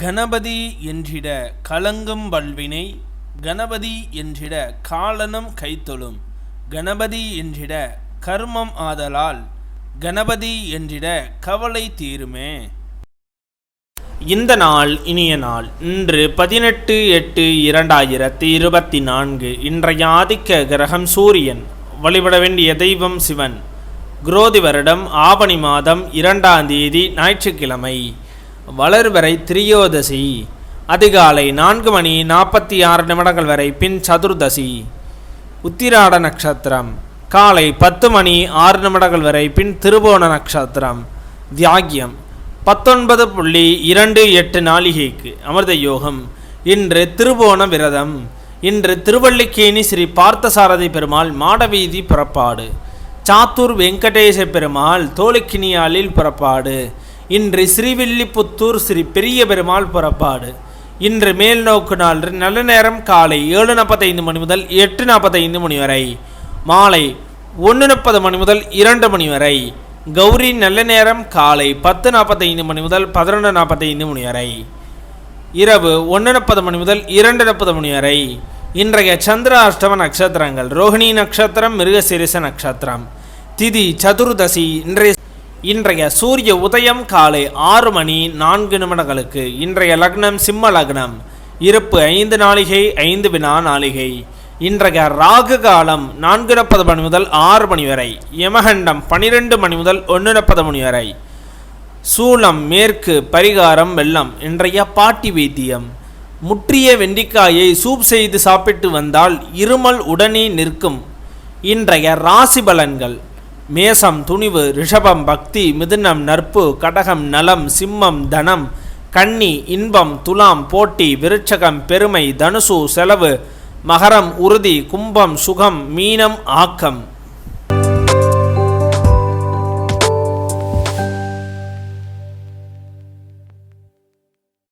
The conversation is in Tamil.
கணபதி என்றிட கலங்கும் வல்வினை கணபதி என்றிட காலனும் கைத்தொழும் கணபதி என்றிட கர்மம் ஆதலால் கணபதி என்றிட கவலை தீருமே. இந்த நாள் இனிய நாள் இன்று பதினெட்டு எட்டு இரண்டாயிரத்தி இருபத்தி நான்கு இன்றைய ஆதிக்க கிரகம் சூரியன் வழிபட வேண்டிய தெய்வம் சிவன். குரோதி வருடம் ஆவணி மாதம் இரண்டாம் தேதி ஞாயிற்றுக்கிழமை. வளர்வரை திரியோதசி. அதிகாலை நான்கு மணி நாற்பத்தி ஆறு நிமிடங்கள் வரை பின் சதுர்தசி. உத்திராட நட்சத்திரம். காலை பத்து மணி ஆறு நிமிடங்கள் வரை பின் திருபோண நட்சத்திரம். தியாகியம். பத்தொன்பது புள்ளி இரண்டு எட்டு நாளிகைக்கு அமிர்த யோகம். இன்று திருபோண விரதம். இன்று திருவள்ளிக்கேணி ஸ்ரீ பார்த்தசாரதி பெருமாள் மாடவீதி புறப்பாடு. சாத்தூர் வெங்கடேச பெருமாள் தோலுக்கினியாலில் புறப்பாடு. இன்று ஸ்ரீவில்லிபுத்தூர் ஸ்ரீ பெரிய பெருமாள் புறப்பாடு. இன்று மேல் நோக்கு நாள் நல்ல நேரம் காலை ஏழு நாற்பத்தைந்து மணி முதல் எட்டு நாற்பத்தைந்து மணி வரை. மாலை ஒன்று முப்பது மணி முதல் இரண்டு மணி வரை. கௌரி நல்ல நேரம் காலை பத்து நாற்பத்தைந்து மணி முதல் பதினொன்று நாற்பத்தைந்து மணி வரை. இரவு ஒன்று முப்பது மணி முதல் இரண்டு முப்பது மணி வரை. இன்றைய சந்திர அஷ்டம நட்சத்திரங்கள் ரோஹிணி நட்சத்திரம் மிருகசிரிச நட்சத்திரம். திதி சதுர்தசி இன்றைய இன்றைய சூரிய உதயம் காலை ஆறு மணி நான்கு நிமிடங்களுக்கு இன்றைய லக்னம் சிம்ம லக்னம். இருப்பு ஐந்து நாளிகை ஐந்து வினா நாளிகை. இன்றைய ராகு காலம் நான்கு நாற்பது மணி முதல் ஆறு மணி வரை. யமகண்டம் பனிரெண்டு மணி முதல் ஒன்று நாற்பது மணி வரை. சூளம் மேற்கு பரிகாரம் வெள்ளம் இன்றைய பாட்டி வைத்தியம். முற்றிய வெண்டிக்காயை சூப் செய்து சாப்பிட்டு வந்தால் இருமல் உடனே நிற்கும். இன்றைய ராசி பலன்கள். மேசம் துணிவு ரிஷபம் பக்தி மிதுனம் நற்பு கடகம் நலம் சிம்மம் தனம் கன்னி இன்பம் துலாம் போட்டி விருட்சகம் பெருமை தனுசு செலவு மகரம் உறுதி கும்பம் சுகம் மீனம் ஆக்கம்.